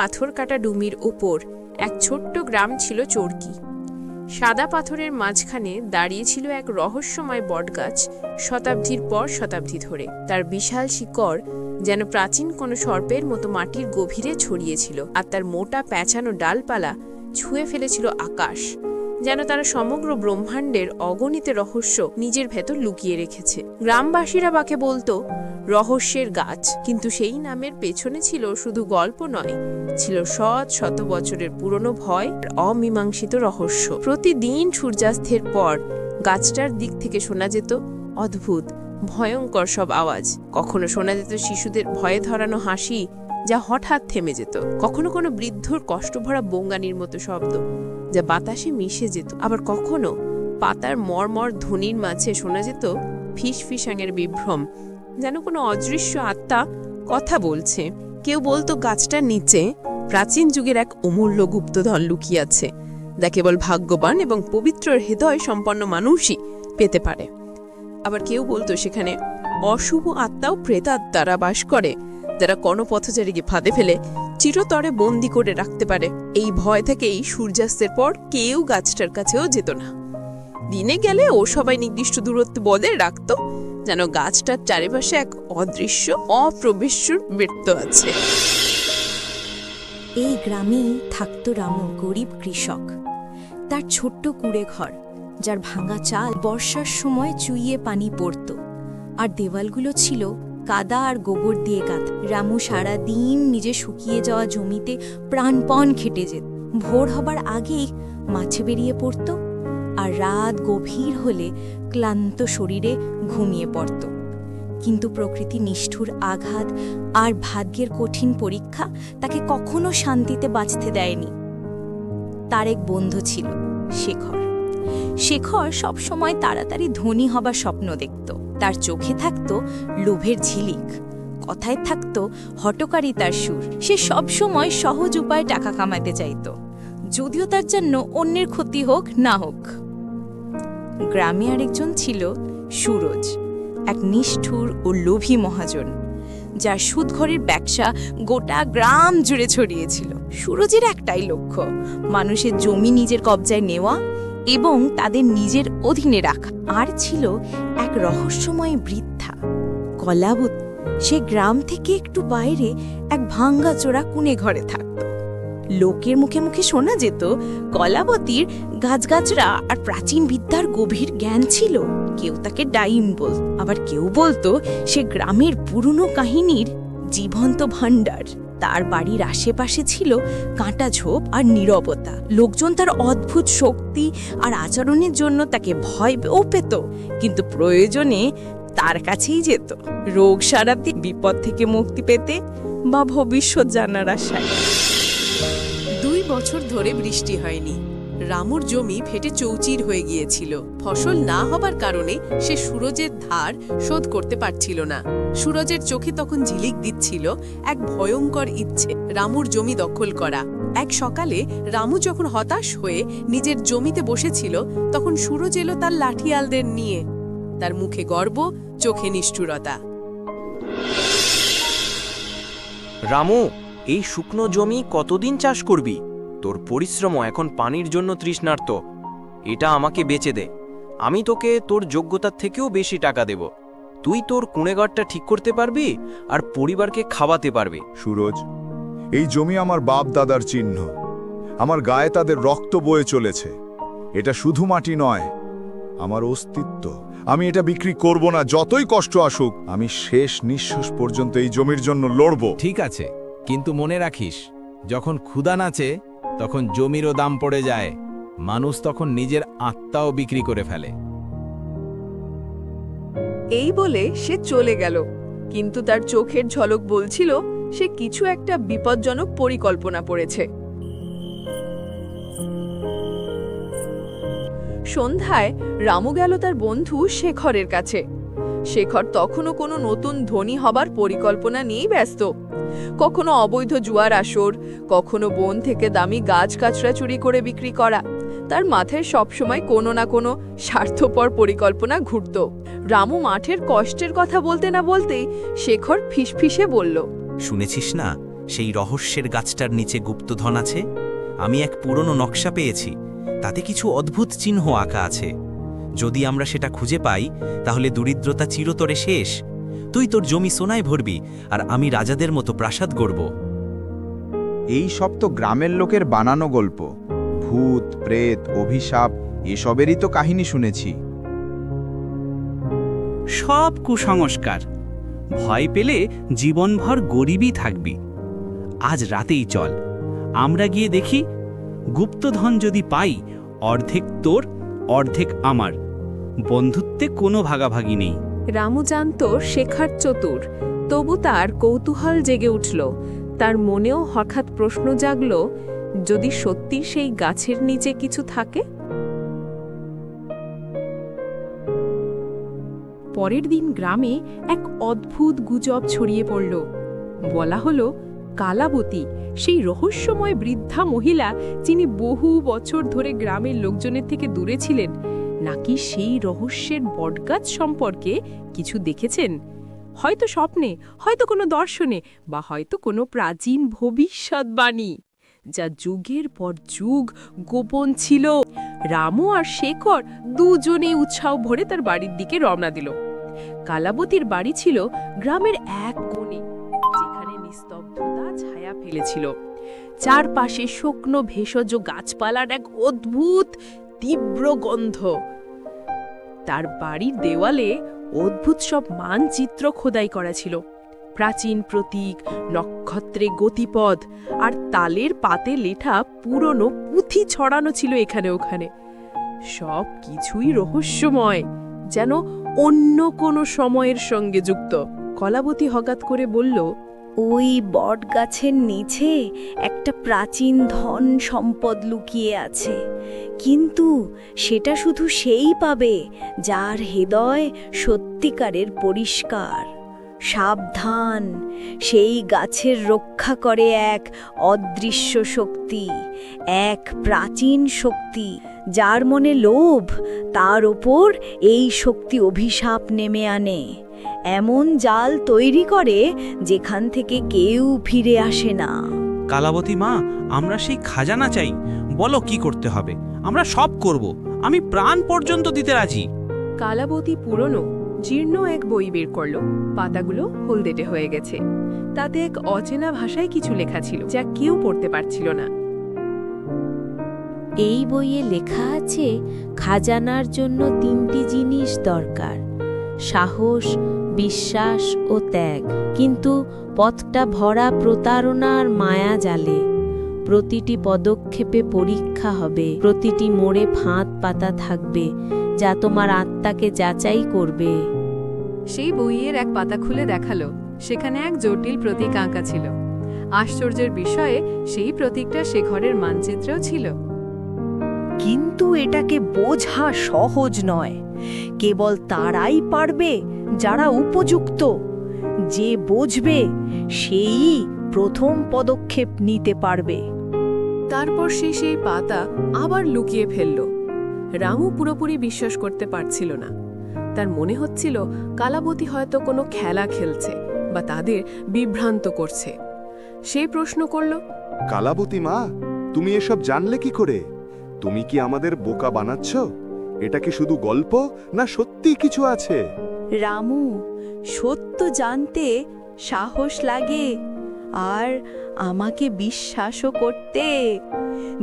পাথর কাটা ডুমির ওপর এক ছোট্ট গ্রাম ছিল চরকি। সাদা পাথরের মাঝখানে দাঁড়িয়ে ছিল এক রহস্যময় বটগাছ শতাব্দীর পর শতাব্দী ধরে। তার বিশাল শিকড় যেন প্রাচীন কোনো সর্পের মতো মাটির গভীরে ছড়িয়েছিল আর তার মোটা প্যাঁচানো ডালপালা ছুঁয়ে ফেলেছিল আকাশ। যেন তারা সমগ্র ব্রহ্মাণ্ডের অগণিত রহস্য নিজের ভেতর লুকিয়ে রেখেছে। গ্রামবাসীরা বাকে বলতো, রহস্যের গাছ। কিন্তু সেই নামের পেছনে ছিল শুধু গল্প নয়, ছিল শত শত বছরের পুরনো ভয় অমীমাংসিত রহস্য। প্রতিদিন সূর্যাস্তের পর গাছটার দিক থেকে শোনা যেত অদ্ভুত, ভয়ঙ্কর সব আওয়াজ। কখনো শোনা যেত শিশুদের ভয়ে ধরানো হাসি, যা হঠাৎ থেমে যেত। কখনো কোনো বৃদ্ধর কষ্টভরা বঙ্গানির মতো শব্দ। যা বাতাসে মিশে যেত। আবার কখনো পাতার মরমর ধ্বনির মাঝে শোনা যেত ফিস ফিসাঙের বিভ্রম, যেন কোনো অদৃশ্য আত্মা কথা বলছে। কেউ বলতো, গাছটার নিচে প্রাচীন যুগের এক অমূল্য গুপ্তধন লুকিয়ে আছে, যা কেবল ভাগ্যবান এবং পবিত্র হৃদয় সম্পন্ন মানুষই পেতে পারে। আবার কেউ বলতো, সেখানে অশুভ আত্মাও প্রেতাত্মারা বাস করে যারা কোনো পথচারীকে ফাঁদে ফেলে চিরতরে বন্দি করে রাখতে পারে। এই ভয় থেকেই সূর্যাস্তের পর কেউ গাছটার কাছেও যেত না। দিনে গেলে ও সবাই নির্দিষ্ট দূরত্ব বজায় রাখত, যেন গাছটার চারিপাশে এক অদৃশ্য অপ্রবেশ্য বৃত্ত আছে। এই গ্রামেই থাকত রামু গরিব কৃষক। তার ছোট্ট কুড়ে ঘর, যার ভাঙা চাল বর্ষার সময় চুইয়ে পানি পড়ত। আর দেওয়ালগুলো ছিল কাদা আর গোবর দিয়ে গাঁথা। রামু সারা দিন নিজে শুকিয়ে যাওয়া জমিতে প্রাণপণ খেটে যেত। ভোর হবার আগেই মাছে বেরিয়ে পড়ত আর রাত গভীর হলে ক্লান্ত শরীরে ঘুমিয়ে পড়ত। কিন্তু প্রকৃতি নিষ্ঠুর আঘাত আর ভাগ্যের কঠিন পরীক্ষা তাকে কখনো শান্তিতে বাঁচতে দেয়নি। তার এক বন্ধু ছিল শেখর। শেখর সবসময় তাড়াতাড়ি ধনী হবার স্বপ্ন দেখত। তার চোখে থাকত লোভের ঝিলিক। কথায় থাকত হটকারিতার সুর। সে সবসময় সহজ উপায়ে টাকা কামাতে চাইত। যদিও তার জন্য অন্যের ক্ষতি হোক, না হোক। গ্রামে আরেকজন ছিল সুরজ, এক নিষ্ঠুর ও লোভী মহাজন, যার সুদঘরের ব্যবসা গোটা গ্রাম জুড়ে ছড়িয়েছিল। সুরজের একটাই লক্ষ্য, মানুষের জমি নিজের কবজায় নেওয়া এবং তাদের নিজের অধীনে রাখা। আর ছিল এক রহস্যময় বৃদ্ধা। কলাবত, সে গ্রাম থেকে একটু বাইরে এক ভাঙ্গাচোরা কুনে ঘরে থাকত। লোকের মুখে মুখে শোনা যেত, কলাবতীর গাছগাছরা আর প্রাচীন বিদ্যার গভীর জ্ঞান ছিল। কেউ তাকে ডাইম বল, আবার কেউ বলতো, সে গ্রামের পুরনো কাহিনীর জীবন্ত ভাণ্ডার। তার বাড়ির আশেপাশে ছিল কাঁটা ঝোপ আর নিরবতা। লোকজন তার অদ্ভুত শক্তি আর আচরণের জন্য তাকে ভয়ও পেত, কিন্তু প্রয়োজনে তার কাছেই যেত। রোগ সারাতে, বিপদ থেকে মুক্তি পেতে বা ভবিষ্যৎ জানার আশায়। দুই বছর ধরে বৃষ্টি হয়নি। রামুর জমি ফেটে চৌচির হয়ে গিয়েছিল। ফসল না হবার কারণে সে সুরজের ধার শোধ করতে পারছিল না। সুরজের চোখে তখন ঝিলিক দিচ্ছিল এক ভয়ঙ্কর ইচ্ছে, রামুর জমি দখল করা। এক সকালে রামু যখন হতাশ হয়ে নিজের জমিতে বসেছিল, তখন সুরজ এলো তার লাঠিয়ালদের নিয়ে। তার মুখে গর্ব, চোখে নিষ্ঠুরতা। রামু, এই শুকনো জমি কতদিন চাষ করবি? তোর পরিশ্রম এখন পানির জন্য তৃষ্ণার্ত। এটা আমাকে বেচে দে। আমি তোকে তোর যোগ্যতার থেকেও বেশি টাকা দেব। তুই তোর কুঁড়েঘরটা ঠিক করতে পারবি আর পরিবারকে খাওয়াতে পারবি। সুরজ এই জমি আমার বাপ দাদার চিহ্ন। আমার গায়ে তাদের রক্ত বয়ে চলেছে। এটা শুধু মাটি নয় আমার অস্তিত্ব। আমি এটা বিক্রি করব না যতই কষ্ট আসুক আমি শেষ নিঃশ্বাস পর্যন্ত এই জমির জন্য লড়ব। ঠিক আছে কিন্তু মনে রাখিস যখন ক্ষুধা নাচে তখন জমিরও দাম পড়ে যায়। মানুষ তখন নিজের আত্মাও বিক্রি করে ফেলে। এই বলে সে চলে গেল। কিন্তু তার চোখের ঝলক বলছিল, সে কিছু একটা বিপজ্জনক পরিকল্পনা পড়েছে সন্ধ্যায় রামু গেল তার বন্ধু শেখরের কাছে। শেখর তখনও কোনো নতুন ধনী হবার পরিকল্পনা নিয়েই ব্যস্ত। কখনো অবৈধ জুয়ার আসর, কখনো বন থেকে দামি গাছ কাছড়া চুরি করে বিক্রি করা। তার মাথায় সবসময় কোনো না কোনো স্বার্থপর পরিকল্পনা ঘুরত। রামু মাঠের কষ্টের কথা বলতে না বলতেই শেখর ফিসফিসে বলল, শুনেছিস না, সেই রহস্যের গাছটার নিচে গুপ্তধন আছে? আমি এক পুরনো নকশা পেয়েছি, তাতে কিছু অদ্ভুত চিহ্ন আঁকা আছে। যদি আমরা সেটা খুঁজে পাই তাহলে দরিদ্রতা চিরতরে শেষ। তুই তোর জমি সোনায় ভরবি আর আমি রাজাদের মতো প্রাসাদ গড়ব। এই সব তো গ্রামের লোকের বানানো গল্প। ভূত প্রেত অভিশাপ এসবেরই তো কাহিনী শুনেছি। সব কুসংস্কার। ভয় পেলে জীবনভর গরিবই থাকবি। আজ রাতেই চল। আমরা গিয়ে দেখি গুপ্তধন যদি পাই অর্ধেক তোর অর্ধেক আমার। বন্ধুত্বে কোনো ভাগাভাগি নেই। রামু জানত শেখার চতুর। তবু তার কৌতূহল জেগে উঠল। তার মনেও হঠাৎ প্রশ্ন জাগল, যদি সত্যি সেই গাছের নিচে কিছু থাকে? পরের দিন গ্রামে এক অদ্ভুত গুজব ছড়িয়ে পড়ল। বলা হলো, কালাবতী, সেই রহস্যময় বৃদ্ধা মহিলা, যিনি বহু বছর ধরে গ্রামের লোকজনের থেকে দূরে ছিলেন নাকি সেই রহস্যের বটগাছ সম্পর্কে কিছু দেখেছেন? হয়তো স্বপ্নে, হয়তো কোনো দর্শনে, বা হয়তো কোনো প্রাচীন ভবিষ্যৎবাণী যা যুগের পর যুগ গোপন ছিল। রামু আর শেখর দুজনেই উৎসাহ ভরে তার বাড়ির দিকে রওনা দিল। কালাবতীর বাড়ি ছিল গ্রামের এক কোণে, যেখানে নিস্তব্ধতা, ছায়া ফেলেছিল। চারপাশে শুকনো ভেষজ গাছপালার এক অদ্ভুত তীব্র গন্ধ। তার বাড়ির দেওয়ালে অদ্ভুত সব মানচিত্র খোদাই করা ছিল। প্রাচীন প্রতীক, নক্ষত্রে গতিপথ আর তালের পাতে লেঠা পুরনো পুঁথি ছড়ানো ছিল এখানে ওখানে। সব কিছুই রহস্যময়, যেন অন্য কোনো সময়ের সঙ্গে যুক্ত। কলাবতী হঠাৎ করে বলল, ওই বট গাছের নিচে একটা প্রাচীন ধন সম্পদ লুকিয়ে আছে। কিন্তু সেটা শুধু সেই পাবে যার হৃদয় সত্যিকারের পরিষ্কার। সাবধান, সেই গাছের রক্ষা করে এক অদৃশ্য শক্তি, এক প্রাচীন শক্তি, যার মনে লোভ, তার ওপর এই শক্তি অভিশাপ নেমে আনে। এমন জাল তৈরি করে যেখান থেকে কেউ ফিরে আসে না। কালাবতী মা, আমরা সেই খাজানা চাই। বলো কি করতে হবে। আমরা সব করব। আমি প্রাণ পর্যন্ত দিতে রাজি। কালাবতী পুরনো জীর্ণ এক বই বের করল। পাতাগুলো হলদেটে হয়ে গেছে। তাতে এক অচেনা ভাষায় কিছু লেখা ছিল যা কেউ পড়তে পারছিল না। এই বইয়ে লেখা আছে খাজানার জন্য তিনটি জিনিস দরকার। সাহস বিশ্বাস ও ত্যাগ। কিন্তু পথটা ভরা প্রতারণার মায়া জালে। প্রতিটি পদক্ষেপে পরীক্ষা হবে। প্রতিটি মোড়ে ফাঁদ পাতা থাকবে যা তোমার আত্মাকে যাচাই করবে। সেই বইয়ের এক পাতা খুলে দেখাল সেখানে এক জটিল প্রতীক আঁকা ছিল। আশ্চর্যের বিষয়ে সেই প্রতীকটা সে ঘরের মানচিত্রেও ছিল। কিন্তু এটাকে বোঝা সহজ নয়। কেবল তারাই পারবে যারা উপযুক্ত। যে বুঝবে সেই প্রথম পদক্ষেপ নিতে পারবে। তারপর সে সেই পাতা আবার লুকিয়ে ফেলল। রামু পুরোপুরি বিশ্বাস করতে পারছিল না। তার মনে হচ্ছিল কালাবতী হয়তো কোনো খেলা খেলছে বা তাদের বিভ্রান্ত করছে। সে প্রশ্ন করল কালাবতী মা তুমি এসব জানলে কি করে? তুমি কি আমাদের বোকা বানাচ্ছ? এটা কি শুধু গল্প না সত্যি কিছু আছে? রামু সত্য জানতে সাহস লাগে। আর আমাকে বিশ্বাসও করতে।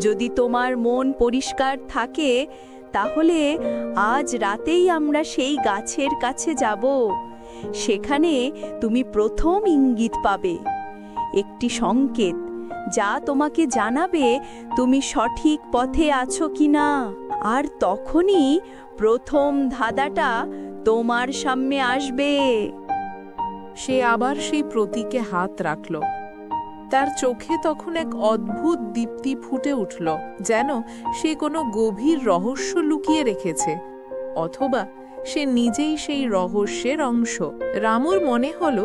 যদি তোমার মন পরিষ্কার থাকে, তাহলে আজ রাতেই আমরা সেই গাছের কাছে যাব। সেখানে তুমি প্রথম ইঙ্গিত পাবে। একটি সংকেত যা তোমাকে জানাবে তুমি সঠিক পথে আছো কিনা। আর তখনই প্রথম ধাঁধাটা তোমার সামনে আসবে। সে আবার সেই প্রতীকে হাত রাখল। তার চোখে তখন এক অদ্ভুত দীপ্তি ফুটে উঠল, যেন সে কোনো গভীর রহস্য লুকিয়ে রেখেছে, অথবা সে নিজেই সেই রহস্যের অংশ। রামুর মনে হল,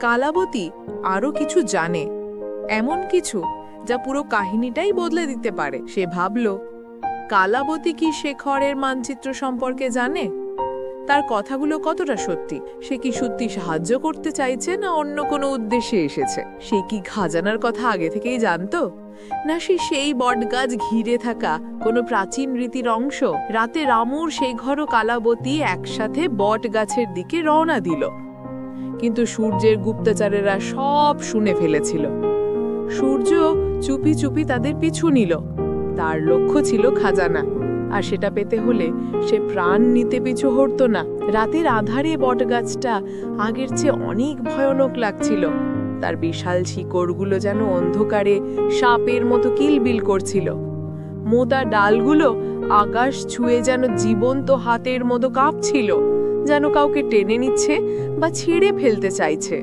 কালাবতী আরও কিছু জানে, এমন কিছু যা পুরো কাহিনীটাই বদলে দিতে পারে। সে ভাবল, কালাবতী কি শেখরের মানচিত্র সম্পর্কে জানে? তার কথাগুলো কতটা সত্যি? সে কি সত্যি সাহায্য করতে চাইছে না অন্য কোনো উদ্দেশ্যে এসেছে? সে কি খাজানার কথা আগে থেকেই জানতো? না সে সেই বটগাছ ঘিরে থাকা কোনো প্রাচীন রীতির অংশ? রাতে রামুর সেই ঘর কালাবতী একসাথে বট গাছের দিকে রওনা দিল। কিন্তু সূর্যের গুপ্তচারেরা সব শুনে ফেলেছিল। সূর্য চুপি চুপি তাদের পিছু নিল। তার লক্ষ্য ছিল খাজানা। আর সেটা পেতে হলে সে প্রাণ নিতে পিছু হরত না। রাতের আধারে বটগাছটা আগের চেয়ে অনেক ভয়ানক লাগছিল। তার বিশাল শিকড়গুলো যেন অন্ধকারে সাপের মতো কিলবিল করছিল। মোটা ডালগুলো আকাশ ছুঁয়ে যেন জীবন্ত হাতের মতো কাঁপছিল, যেন কাউকে টেনে নিচ্ছে বা ছিঁড়ে ফেলতে চাইছে।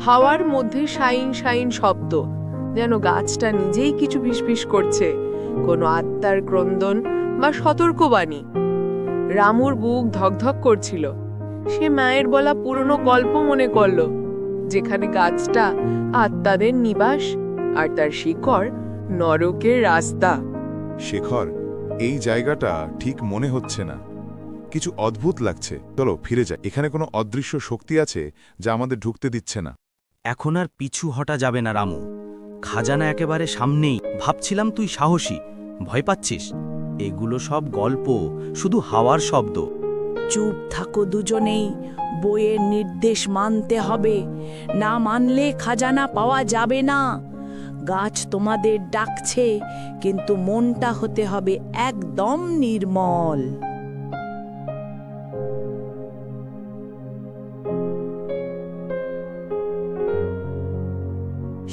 হাওয়ার মধ্যে শাইন শাইন শব্দ, যেন গাছটা নিজেই কিছু ফিসফিস করছে। কোনো আত্মার ক্রন্দন বা সতর্কবাণী। রামুর বুক ধকধক করছিল। সে মায়ের বলা পুরনো গল্প মনে করল যেখানে গাছটা আত্মাদের নিবাস আর তার শিকড় নরকের রাস্তা। শেখর এই জায়গাটা ঠিক মনে হচ্ছে না। কিছু অদ্ভুত লাগছে। চলো ফিরে যাই। এখানে কোনো অদৃশ্য শক্তি আছে যা আমাদের ঢুকতে দিচ্ছে না। এখন আর পিছু হটা যাবে না রামু। খাজানা একেবারে সামনেই। ভাবছিলাম তুই সাহসী। ভয় পাচ্ছিস? এগুলো সব গল্প, শুধু হাওয়ার শব্দ। চুপ থাকো দুজনেই, বইয়ের নির্দেশ মানতে হবে। না মানলে খাজানা পাওয়া যাবে না। গাছ তোমাদের ডাকছে, কিন্তু মনটা হতে হবে একদম নির্মল।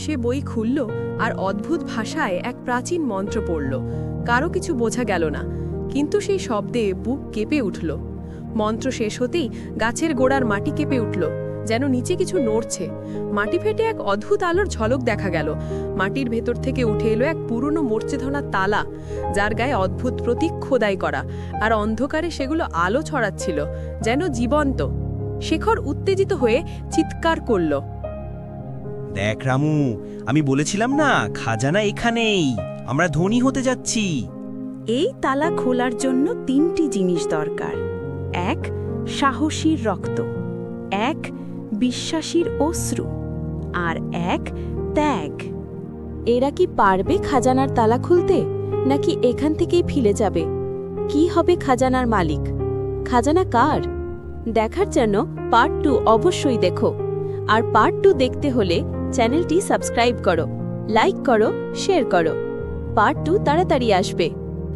সে বই খুলল আর অদ্ভুত ভাষায় এক প্রাচীন মন্ত্র পড়ল। কারও কিছু বোঝা গেল না, কিন্তু সেই শব্দে বুক কেঁপে উঠল। মন্ত্র শেষ হতেই গাছের গোড়ার মাটি কেঁপে উঠল, যেন নিচে কিছু নড়ছে। মাটি ফেটে এক অদ্ভুত আলোর ঝলক দেখা গেল। মাটির ভেতর থেকে উঠে এলো এক পুরনো মূর্চেধনা তালা, যার গায়ে অদ্ভুত প্রতীক খোদাই করা, আর অন্ধকারে সেগুলো আলো ছড়াচ্ছিল, যেন জীবন্ত। শেখর উত্তেজিত হয়ে চিৎকার করল। দেখ রামু, আমি বলেছিলাম না, খাজানা এখানেই। আমরা ধনী হতে যাচ্ছি। এই তালা খোলার জন্য তিনটি জিনিস দরকার। এক, সাহসীর রক্ত। এক, বিশ্বাসীর অশ্রু। আর এক, ত্যাগ। এরা কি পারবে খাজানার তালা খুলতে? নাকি এখান থেকেই ফিরে যাবে? কি হবে খাজানার মালিক? খাজানা কার? দেখার জন্য পার্ট টু অবশ্যই দেখো। আর পার্ট টু দেখতে হলে চ্যানেলটি সাবস্ক্রাইব করো লাইক করো শেয়ার করো। পার্ট টু তাড়াতাড়ি আসবে।